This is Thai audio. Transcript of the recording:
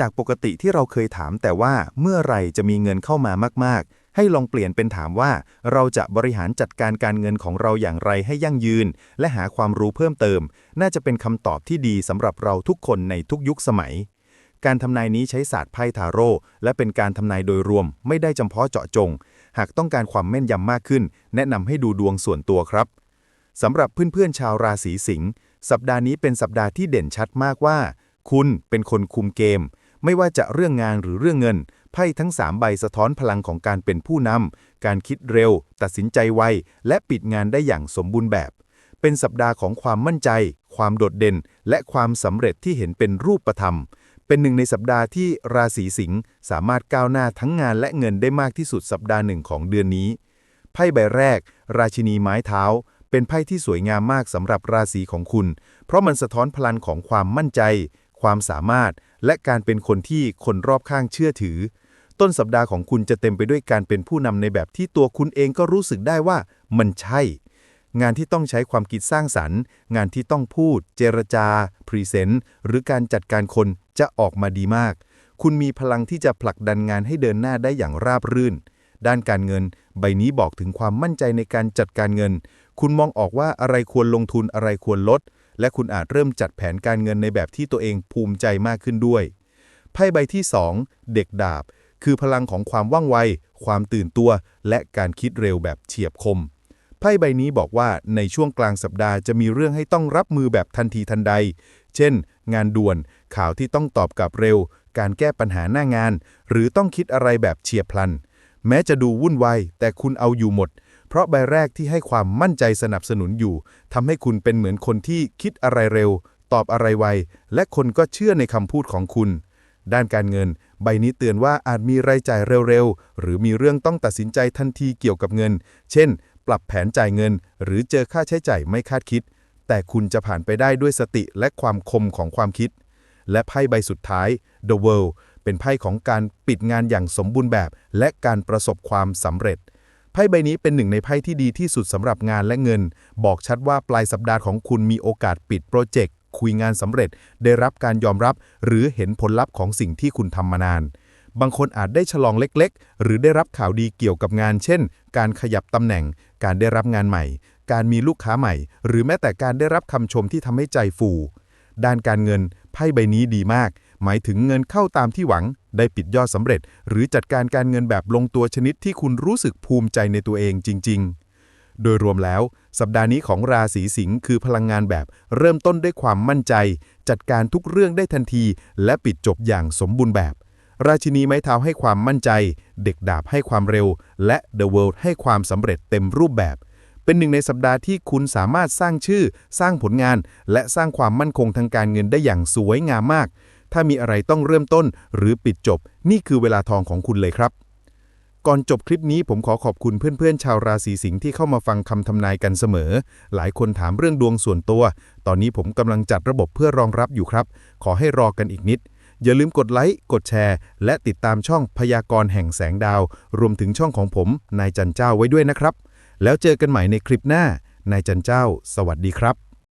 จากปกติที่เราเคยถามแต่ว่าเมื่อไรจะมีเงินเข้ามามาก ๆ ให้ลองเปลี่ยนเป็นถามว่า เราจะบริหารจัดการการเงินของเราอย่างไรให้ยั่งยืน และหาความรู้เพิ่มเติม น่าจะเป็นคำตอบที่ดีสำหรับเราทุกคนในทุกยุคสมัย การทำนายนี้ใช้ศาสตร์ไพ่ทาโร่และเป็นการทำนายโดยรวม ไม่ได้จำเพาะเจาะจง หากต้องการความแม่นยำมากขึ้น แนะนำให้ดูดวงส่วนตัวครับสำหรับเพื่อนๆชาวราศีสิงห์สัปดาห์นี้เป็นสัปดาห์ที่เด่นชัดมากว่า คุณเป็นคนคุมเกม ไม่ว่าจะเรื่องงานหรือเรื่องเงิน ไพ่ทั้ง 3 ใบสะท้อนพลังของการเป็นผู้นำ การคิดเร็ว ตัดสินใจไว และปิดงานได้อย่างสมบูรณ์แบบ เป็นสัปดาห์ของความมั่นใจ ความโดดเด่น และความสำเร็จที่เห็นเป็นรูปธรรม เป็นหนึ่งในสัปดาห์ที่ราศีสิงห์สามารถก้าวหน้าทั้งงานและเงินได้มากที่สุดสัปดาห์หนึ่งของเดือนนี้ ไพ่ใบแรก ราชินีไม้เท้าเป็นไพ่ที่สวยงามมากสำหรับราศีของคุณ เพราะมันสะท้อนพลังของความมั่นใจ ความสามารถ และการเป็นคนที่คนรอบข้างเชื่อถือ ต้นสัปดาห์ของคุณจะเต็มไปด้วยการเป็นผู้นำในแบบที่ตัวคุณเองก็รู้สึกได้ว่ามันใช่ งานที่ต้องใช้ความคิดสร้างสรรค์ งานที่ต้องพูด เจรจา พรีเซนต์ หรือการจัดการคนจะออกมาดีมาก คุณมีพลังที่จะผลักดันงานให้เดินหน้าได้อย่างราบรื่น ด้านการเงิน ใบนี้บอกถึงความมั่นใจในการจัดการเงิน คุณมองออกว่าอะไรควรลงทุนอะไรควรลด และคุณอาจเริ่มจัดแผนการเงินในแบบที่ตัวเองภูมิใจมากขึ้นด้วย ไพ่ใบที่ 2 เด็กดาบ คือพลังของความว่องไว ความตื่นตัว และการคิดเร็วแบบเฉียบคม ไพ่ใบนี้บอกว่าในช่วงกลางสัปดาห์จะมีเรื่องให้ต้องรับมือแบบทันทีทันใด เช่น งานด่วน ข่าวที่ต้องตอบกลับเร็ว การแก้ปัญหาหน้างาน หรือต้องคิดอะไรแบบเฉียบพลัน แม้จะดูวุ่นวายแต่คุณเอาอยู่หมด เพราะใบแรกที่ให้ความมั่นใจสนับสนุนอยู่ทำให้คุณเป็นเหมือนคนที่คิดอะไรเร็ว ตอบอะไรไว และคนก็เชื่อในคำพูดของคุณ ด้านการเงิน ใบนี้เตือนว่าอาจมีรายจ่ายเร็วๆ หรือมีเรื่องต้องตัดสินใจทันทีเกี่ยวกับเงิน เช่น ปรับแผนจ่ายเงิน หรือเจอค่าใช้จ่ายไม่คาดคิด แต่คุณจะผ่านไปได้ด้วยสติและความคมของความคิด และไพ่ใบสุดท้าย The World เป็นไพ่ของการปิดงานอย่างสมบูรณ์แบบ และการประสบความสำเร็จ ไพ่ใบนี้เป็นหนึ่งในไพ่ที่ดีที่สุดสำหรับงานและเงิน บอกชัดว่าปลายสัปดาห์ของคุณมีโอกาสปิดโปรเจกต์คุยงานสำเร็จ ได้รับการยอมรับ หรือเห็นผลลัพธ์ของสิ่งที่คุณทำมานาน บางคนอาจได้ฉลองเล็กๆ หรือได้รับข่าวดีเกี่ยวกับงาน เช่น การขยับตำแหน่ง การได้รับงานใหม่ การมีลูกค้าใหม่ หรือแม้แต่การได้รับคำชมที่ทำให้ใจฟู ด้านการเงิน ไพ่ใบนี้ดีมาก หมายถึงเงินเข้าตามที่หวัง ได้ปิดยอดสำเร็จ หรือจัดการการเงินแบบลงตัวชนิดที่คุณรู้สึกภูมิใจในตัวเองจริง ๆโดยรวมแล้ว สัปดาห์นี้ของราศีสิงห์คือพลังงานแบบเริ่มต้นด้วยความมั่นใจ จัดการทุกเรื่องได้ทันที และปิดจบอย่างสมบูรณ์แบบ ราชินีไม้เท้าให้ความมั่นใจ เด็กดาบให้ความเร็ว และ The World ให้ความสำเร็จเต็มรูปแบบ เป็นหนึ่งในสัปดาห์ที่คุณสามารถสร้างชื่อ สร้างผลงาน และสร้างความมั่นคงทางการเงินได้อย่างสวยงามมาก ถ้ามีอะไรต้องเริ่มต้นหรือปิดจบ นี่คือเวลาทองของคุณเลยครับ ก่อนจบคลิปนี้ผมขอขอบคุณเพื่อนๆ ชาวราศีสิงห์ที่เข้ามาฟังคำทำนายกันเสมอ หลายคนถามเรื่องดวงส่วนตัว ตอนนี้ผมกำลังจัดระบบเพื่อรองรับอยู่ครับ ขอให้รอกันอีกนิด อย่าลืมกดไลค์ กดแชร์ และติดตามช่องพยากรณ์แห่งแสงดาว รวมถึงช่องของผมนายจันเจ้าไว้ด้วยนะครับ แล้วเจอกันใหม่ในคลิปหน้านายจันเจ้า สวัสดีครับ